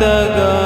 تقى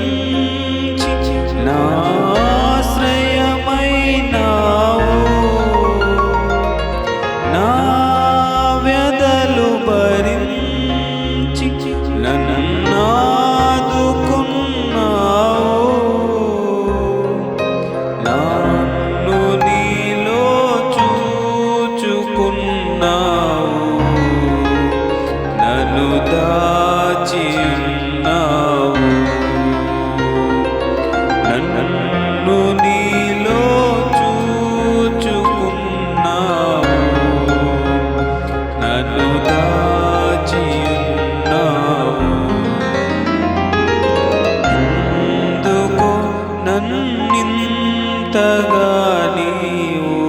ఎంతగా నీవు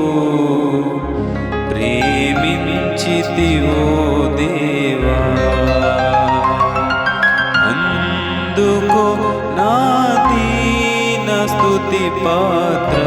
ప్రేమించితివో దేవా. అందుకు నా దీన స్తుతి పాత్ర.